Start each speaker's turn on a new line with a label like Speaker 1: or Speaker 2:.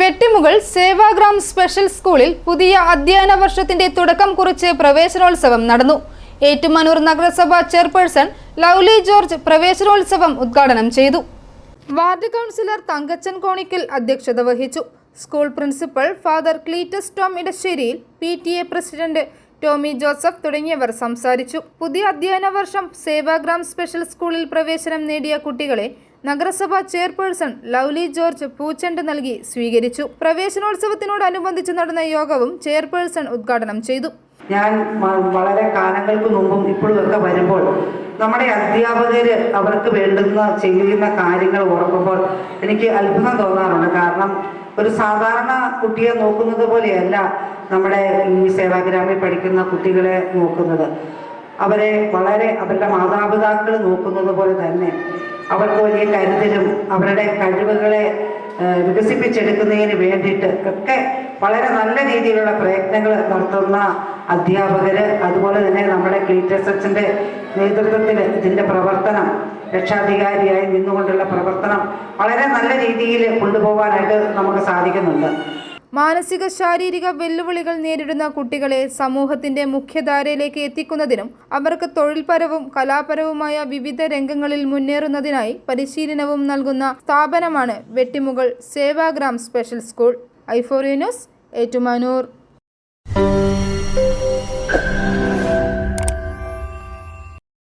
Speaker 1: Vettimukal Sevagram special സ്കൂളിൽ പുതിയ അധ്യയന വർഷത്തിന്റെ തുടക്കം കുറിച്ച് പ്രവേശനോത്സവം നടന്നു. ഏറ്റുമാനൂർ നഗരസഭ ചെയർപേഴ്സൺ ലൗലി ജോർജ് പ്രവേശനോത്സവം ഉദ്ഘാടനം ചെയ്തു. വാർഡ് കൗൺസിലർ തങ്കച്ചൻ കോണിക്കൽ അധ്യക്ഷത വഹിച്ചു. School principal father Cletus Tom Edasseriyil P T A president Tommy Joseph തുടങ്ങിയവർ സംസാരിച്ചു. പുതിയ അധ്യയന വർഷം സേവാഗ്രാം സ്പെഷ്യൽ സ്കൂളിൽ പ്രവേശനം നേടിയ കുട്ടികളെ നഗരസഭ ചെയർപേഴ്സൺ ലൗലി ജോർജ് പൂച്ചെണ്ട് നൽകി സ്വീകരിച്ചു. പ്രവേശനോത്സവത്തിനോടനുബന്ധിച്ച് നടന്ന യോഗവും ചെയർപേഴ്സൺ ഉദ്ഘാടനം ചെയ്തു.
Speaker 2: ഞാൻ വളരെ കാലങ്ങൾക്ക് മുമ്പും ഇപ്പോഴും ഒക്കെ വരുമ്പോൾ നമ്മുടെ അധ്യാപകര് അവർക്ക് വേണ്ടുന്ന ചെയ്യുന്ന കാര്യങ്ങൾ ഓർക്കുമ്പോൾ എനിക്ക് അത്ഭുതം തോന്നാറുണ്ട്. കാരണം ഒരു സാധാരണ കുട്ടിയെ നോക്കുന്നത് പോലെയല്ല നമ്മുടെ ഈ സേവാഗ്രാമിൽ പഠിക്കുന്ന കുട്ടികളെ നോക്കുന്നത്. അവരെ വളരെ അവരുടെ മാതാപിതാക്കൾ നോക്കുന്നത് പോലെ തന്നെ അവർക്ക് വലിയ കരുതലും അവരുടെ കഴിവുകളെ വികസിപ്പിച്ചെടുക്കുന്നതിന് വേണ്ടിയിട്ട് ഒക്കെ വളരെ നല്ല രീതിയിലുള്ള പ്രയത്നങ്ങൾ നടത്തുന്ന അധ്യാപകര് അതുപോലെ തന്നെ നമ്മുടെ ക്ലീറ്റസ് അച്ഛന്റെ നേതൃത്വത്തിൽ ഇതിന്റെ പ്രവർത്തനം രക്ഷാധികാരിയായി നിന്നുകൊണ്ടുള്ള പ്രവർത്തനം വളരെ നല്ല രീതിയിൽ കൊണ്ടുപോകാനായിട്ട് നമുക്ക് സാധിക്കുന്നുണ്ട്.
Speaker 1: മാനസിക ശാരീരിക വെല്ലുവിളികൾ നേരിടുന്ന കുട്ടികളെ സമൂഹത്തിന്റെ മുഖ്യധാരയിലേക്ക് എത്തിക്കുന്നതിനും അവർക്ക് തൊഴിൽപരവും കലാപരവുമായ വിവിധ രംഗങ്ങളിൽ മുന്നേറുന്നതിനായി പരിശീലനവും നൽകുന്ന സ്ഥാപനമാണ് വെട്ടിമുകൾ സേവാഗ്രാം സ്പെഷ്യൽ സ്കൂൾ. ഐഫോറിയനോസ് ഏറ്റുമാനൂർ.